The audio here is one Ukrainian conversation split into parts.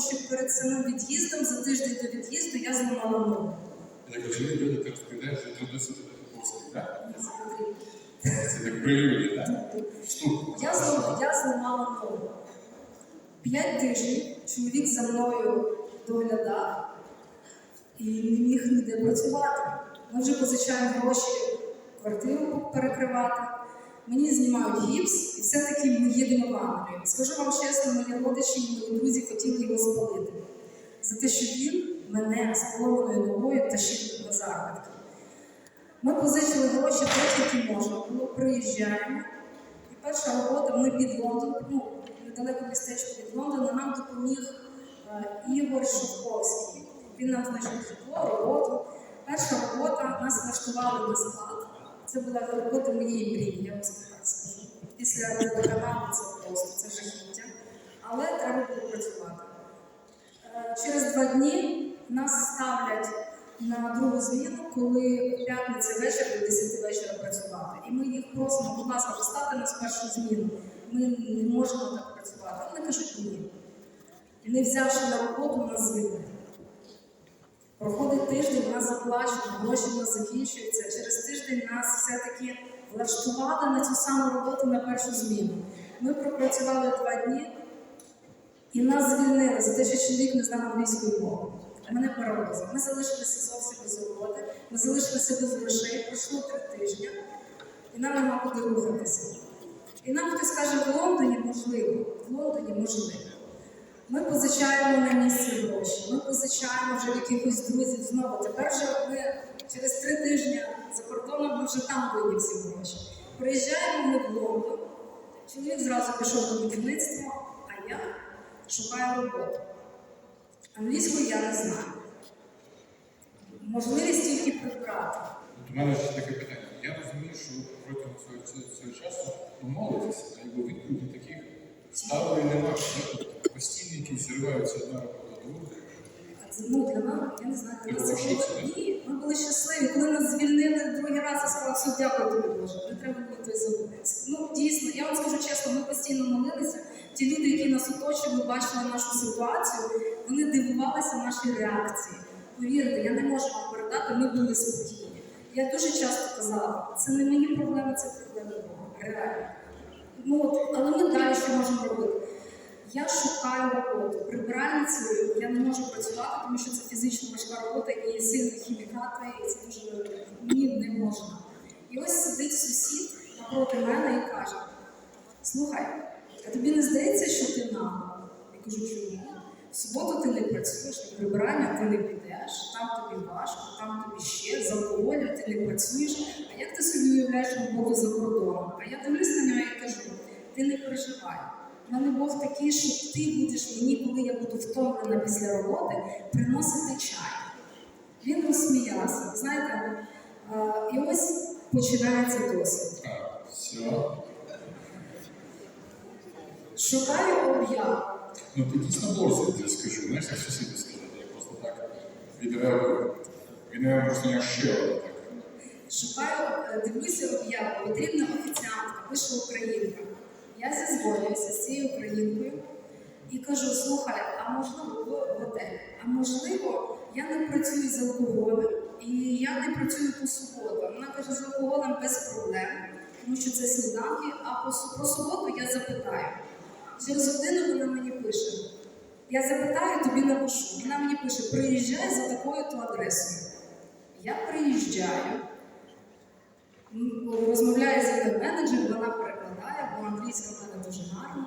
тому що перед самим від'їздом, за тиждень до від'їзду, я зламала ногу. Як розумію, люди, ти розповідаєш, що ти досить Поповський, так? Це як так? Я зламала, я зламала ногу. П'ять тижнів чоловік за мною доглядав і не міг ніде працювати. Ми вже позичаємо гроші квартиру перекривати. Мені знімають гіпс, і все-таки ми їдемо в Англію. Скажу вам чесно, мої родичі мої друзі хотіли його спалити. За те, що він мене з поломаною ногою тащив на заробітки. Ми позичили гроші, де тільки можна було, приїжджаємо. І перша робота, ми під Лондон, ну, недалеко містечко від Лондона, нам допоміг е, Ігор Шовковський. Він нам знайшов житло, роботу. Перша робота нас влаштували на склад. Це була робота моєї мрії, я вам скажу. Після водоканалу це просто це жахіття. Але треба було працювати. Е, Через два дні нас ставлять на другу зміну, коли в п'ятницю вечір до 10 вечора працювати. І ми їх просимо, будь ласка, поставте нас першу зміну. Ми не можемо так працювати. Вони кажуть ні. Не взявши на роботу, нас звільнили. Проходить тиждень, нас заплачено, гроші в нас закінчуються. Через тиждень нас все-таки влаштували на цю саму роботу на першу зміну. Ми пропрацювали два дні і нас звільнили за те, що чоловік не знав англійської мови. А мене перевозили. Ми залишилися зовсім без роботи, ми залишилися без грошей, пройшло три тижні, і нам нема куди рухатися. І нам хтось каже, в Лондоні можливо, в Лондоні можливо. Ми позичаємо на місці гроші, ми позичаємо вже якихось друзів знову. Тепер вже ми через три тижні за кордоном ми вже там винні всі гроші. Приїжджаємо ми в Лондон, чоловік зразу пішов до будівництва, а я шукаю роботу. Англійську я не знаю. Можливість тільки прибрати. У мене ще таке питання. Я розумію, що протягом цього, цього, цього часу а якби відповіді таких ставлень немає. Якісь зриваються одна робота другої. Ну, для нас, я не знаю, для нас це було ні. Ми були щасливі. Коли нас звільнили другий раз, я сказала, все, дякую тобі, Боже. Не треба було той загубитися. Ну, дійсно, я вам скажу чесно, ми постійно молилися. Ті люди, які нас оточували, бачили нашу ситуацію, вони дивувалися нашій реакції. Повірте, я не можу вам передати, ми були спокійні. Я дуже часто казала, це не мої проблеми, це проблеми Бога. Реально. Ну, але ми далі що можемо робити? Я шукаю роботу. Прибиральницею я не можу працювати, тому що це фізично важка робота і сильні хімікати, і це дуже мені не можна. І ось сидить сусід напроти мене і каже: Слухай, а тобі не здається, що ти нагла? Я кажу, чому? В суботу ти не працюєш, на прибирання ти не підеш, там тобі важко, там тобі ще з ти не працюєш. А як ти собі уявляєш роботу за кордоном? А я дивлюсь на нього і кажу: ти не переживай. У мене Бог такий, що ти будеш мені, коли я буду втомлена після роботи, приносити чай. Він розсміявся. Знаєте, і ось починається досвід. Шукаю об'яв. Ну ти дійсно борзий, я скажу. Знаєш, як сусіди сказали, я просто так відреагую. Він не просто не ще так. Шукаю, е, дивлюся об'яву. Потрібна офіціантка, пише українка. Я зізвонююся з цією українкою і кажу: слухай, а можливо в готелі, а можливо, я не працюю з алкоголем і я не працюю по суботам. Вона каже, з алкоголем без проблем, тому що це сніданки, а про суботу я запитаю. Через годину вона мені пише. Я запитаю, тобі напишу. Вона мені пише: приїжджай за такою-то адресою. Я приїжджаю, розмовляю з менеджером, вона перекладає, бо англійська в мене дуже гарна.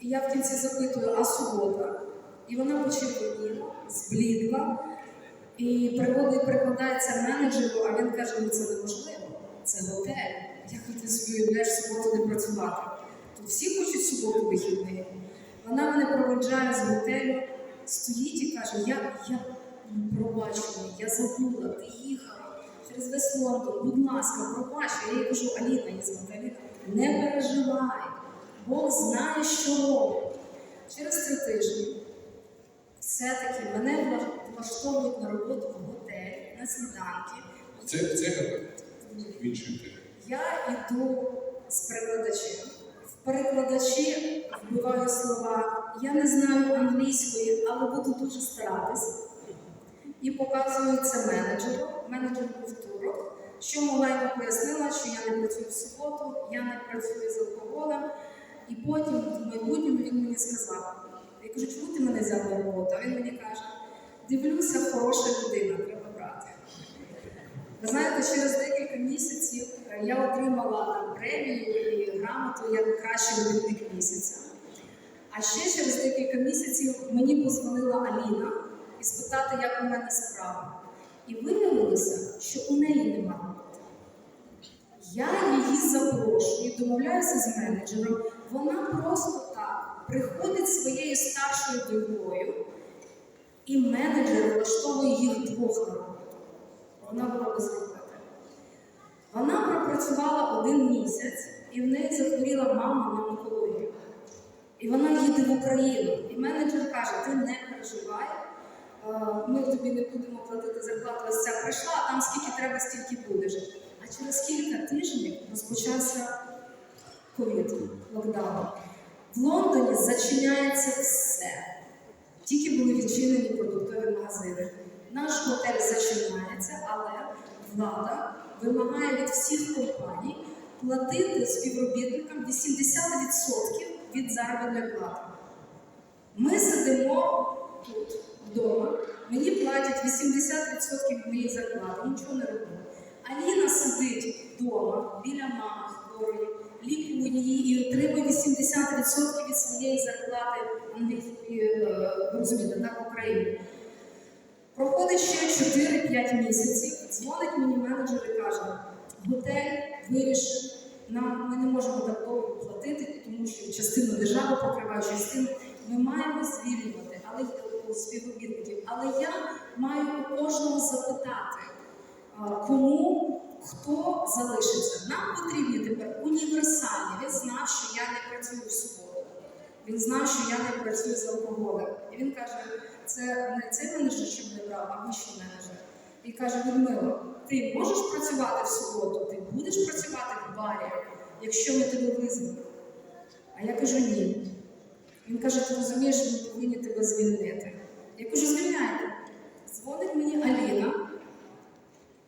І я в кінці запитую, а субота? І вона почервоніла, зблідла, і приводить, перекладається менеджеру, а він каже, ну це неможливо, це готель. Як ти собі уявляєш суботу не працювати? Тут всі хочуть суботу вихідний. Вона мене проведжає з готелю, стоїть і каже, я, я ну, пробач мені, я забула, ти їхала весь будь ласка, пробач. Я їй кажу, Аліна, її звати Аліна, не переживай, Бог знає, що робить. Через три тижні все-таки мене влаштовують на роботу в готель на сніданки. Це, це. Я йду з перекладачем в перекладачі вбиваю слова. Я не знаю англійської, але буду дуже старатись. І показую це менеджеру. Менеджер був Що могла пояснила, що я не працюю в суботу, я не працюю з алкоголем. І потім в майбутньому він мені сказав: я кажу, чому ти мене взяв на роботу? А він мені каже: дивлюся, хороша людина, треба брати. Ви знаєте, через декілька місяців е, я отримала премію і грамоту як кращий робітник місяця. А ще через декілька місяців мені позвонила Аліна і спитати, як у мене справа. І виявилося, що у неї нема. Я її запрошую, домовляюся з менеджером. Вона просто так приходить своєю старшою донькою, і менеджер влаштовує їх двох на. Вона була без роботи. Вона пропрацювала один місяць, і в неї захворіла мама на онкологію. І вона їде в Україну. І менеджер каже: ти не переживай, ми тобі не будемо платити зарплату, ось ця прийшла, а там скільки треба, стільки будеш. А через кілька тижнів розпочався ковід, локдаун. В Лондоні зачиняється все. Тільки були відчинені продуктові магазини. Наш готель зачиняється, але влада вимагає від всіх компаній платити співробітникам 80% від заробітної плати. Ми сидимо тут вдома, мені платять 80% від моєї зарплати, нічого не робимо. Аліна сидить вдома біля мами хворої, лікує її і отримує 80% від своєї зарплати е, так, в Україні. Проходить ще 4-5 місяців, дзвонить мені менеджер і каже, готель вирішив, нам ми не можемо так довго платити, тому що частину держава покриває, частину ми маємо звільнювати, але. Але я маю у кожного запитати, кому хто залишиться. Нам потрібні тепер універсальні. Він знав, що я не працюю в суботу. Він знав, що я не працюю з алкоголем. І він каже: це не цей менеджер, щоб не брав, а вищий менеджер. І каже: Людмила, ти можеш працювати в суботу, ти будеш працювати в барі, якщо ми тебе визвемо. А я кажу ні. Він каже, ти розумієш, ми повинні тебе звільнити. Я кажу, звільняйте. Дзвонить мені Аліна,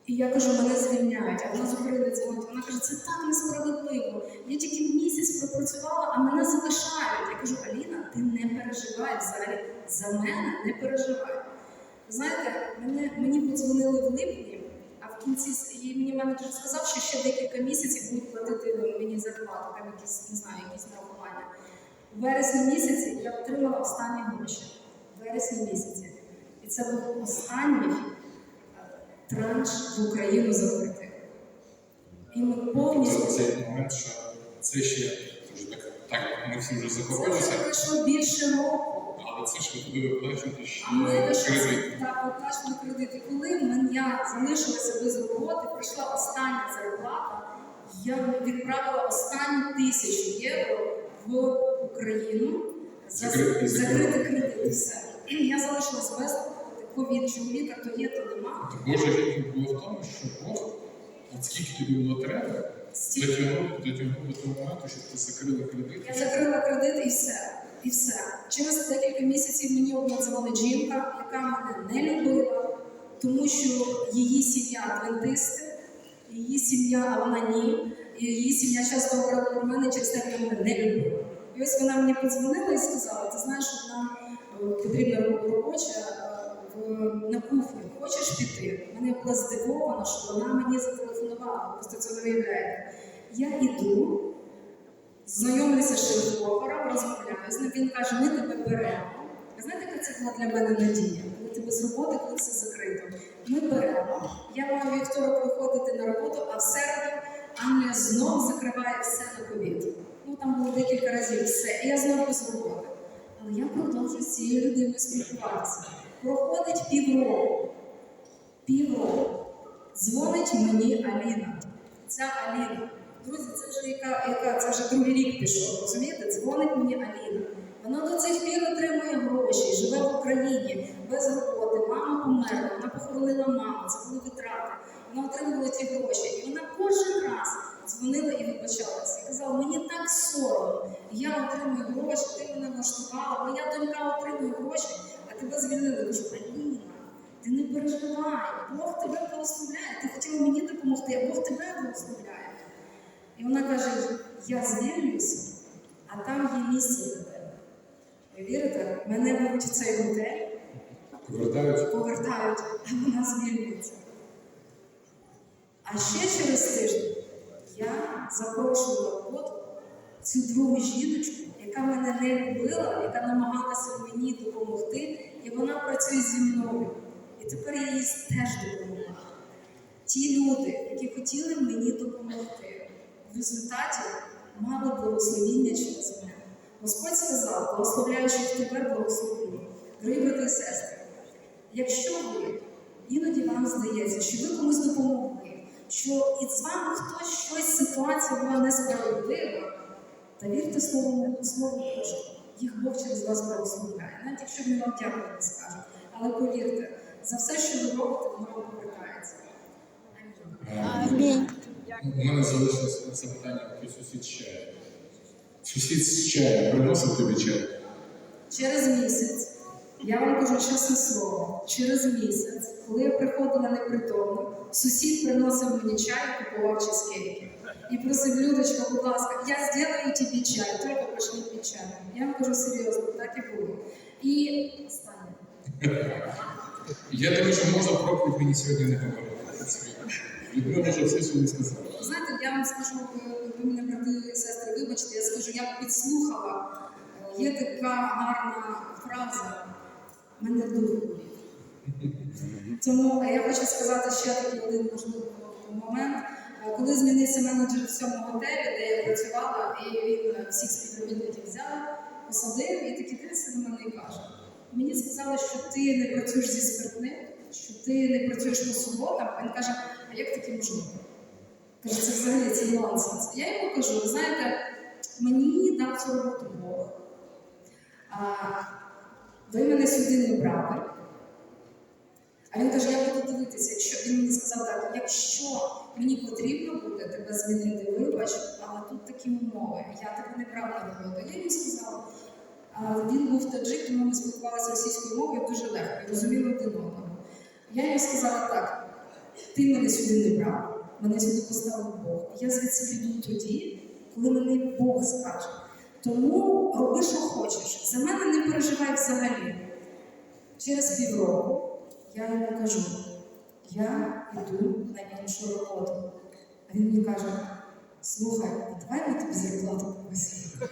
і я кажу, мене звільняють. А вона з України дзвонить. Вона каже, це так несправедливо. Я тільки місяць пропрацювала, а мене залишають. Я кажу, Аліна, ти не переживай взагалі. За мене не переживай. Знаєте, мене, мені подзвонили в липні, а в кінці і мені менеджер сказав, що ще декілька місяців будуть платити мені зарплату, там якісь, не знаю, якісь нарахування. У вересні місяці я отримала останні гроші. Вересні місяці. І це був останній е, транш в Україну за квартиру. І ми повністю. Тобто цей момент, що це ще дуже так, так ми всі вже Це захопилися, вже пройшло більше року. але це ж ви туди виплачуєте ще А ми кредит. так виплачували кредит. І коли я залишилася без роботи, прийшла остання зарплата, я відправила останню тисячу євро в Україну Закрити- закрити кредит. І все. Я залишилась без. Ковід чоловіка то є, то нема. Божа відповідь була в тому, що Бог, от скільки тобі було треба, дотягнув, до того моменту, щоб ти закрила кредит. Я закрила кредит і все. І все. Через декілька місяців мені обнадзвала жінка, яка мене не любила, тому що її сім'я адвентисти, її сім'я, вона ні. І її сім'я часто говорила про мене через те, що мене не любила. І ось вона мені подзвонила і сказала: ти знаєш, що нам е, потрібна робоча е, на кухню. Хочеш піти? Мене була здивована, що вона мені зателефонувала, просто це не виявляєте. Я іду, знайомлюся з шеф-поваром, розмовляю з ним. Він каже, ми тебе беремо. Знаєте, яка це була для мене надія? Коли ти без роботи, коли все закрито. Ми беремо. Я маю вівторок виходити на роботу, а в середу Англія знов закриває все на ковід. Ну там було декілька разів все. І я знову без. Але я продовжую з цією людиною спілкуватися. Проходить півроку. Півроку. Дзвонить мені Аліна. Ця Аліна. Друзі, це вже яка, яка це вже другий рік пішов. Розумієте? Дзвонить мені Аліна. Вона до цих пір отримує гроші, живе в Україні без роботи. Мама померла, вона похоронила маму, це були витрати. Вона отримувала ті гроші. І вона кожен раз дзвонила і вибачалася. І казала, мені так соромно, я отримую гроші, ти мене влаштувала, моя донька отримує гроші, а тебе звільнили. Я Кажу, Аліна, ти не переживай, Бог тебе благословляє. Ти хотіла мені допомогти, а Бог тебе благословляє. І вона каже: я звільнююся, а там є місце для тебе. Ви вірите? Мене беруть в цей готель, Повертають. повертають, а вона звільнюється. А ще через тиждень я запрошувала роботу цю другу жіночку, яка мене не любила, яка намагалася мені допомогти, і вона працює зі мною. І тепер я їй теж допомогла. Ті люди, які хотіли мені допомогти, в результаті мали благословіння через мене. Господь сказав, благословляючих тебе благословлю. Дорогі і сестри, якщо ви іноді вам здається, що ви комусь допомогли, що і з вами хтось щось ситуація була несправедлива, та вірте слову, слову Боже, їх Бог через вас благословляє, навіть якщо вони вам дякую не скажуть. Але повірте, за все, що ви робите, воно вам повертається. Амінь. У мене залишилось запитання, який сусід чаю. Сусід з чаю приносив тобі чай? Через місяць, я вам кажу чесне слово, через місяць, коли я приходила непритомно, сусід приносив мені чай, купував чизкейки. І просив, Людочка, будь ласка, я зроблю тобі чай, тільки пошли під чай. Я вам кажу серйозно, так і було. І останнє. Я думаю, що можна проповідь мені сьогодні не говорити. Людмила вже все сьогодні сказала. Знаєте, я вам скажу, ви, мене, брати і сестри, вибачте, я скажу, я підслухала. Є така гарна фраза мене болів». Тому е, я хочу сказати ще такий один можливо момент. Е, Коли змінився менеджер в цьому готелі, де я працювала, і він е, всіх співробітників взяв, посадив і такі дивиться до мене і каже: мені сказали, що ти не працюєш зі спиртним, що ти не працюєш по суботам. Він каже, а як таке можливо? Каже, це взагалі це нонсенс. Я йому кажу, знаєте, мені дав цю роботу Бог. Ви мене сюди не брали. А він каже, я буду дивитися, якщо він мені сказав так, якщо мені потрібно буде тебе змінити, вибач, але тут такі умови, я тебе не брав на роботу. Я йому сказала, він був таджик, тому ми спілкувалися російською мовою дуже легко, і розуміли один одного. Я йому сказала так, ти мене сюди не брав, мене сюди поставив Бог. Я звідси піду тоді, коли мене Бог скаже. Тому роби, що хочеш. За мене не переживай взагалі. Через півроку я йому кажу, я йду на іншу роботу. А він мені каже: слухай, а давай ми тобі зарплату повисимо.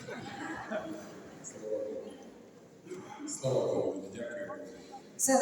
Слава Богу, дякую. Це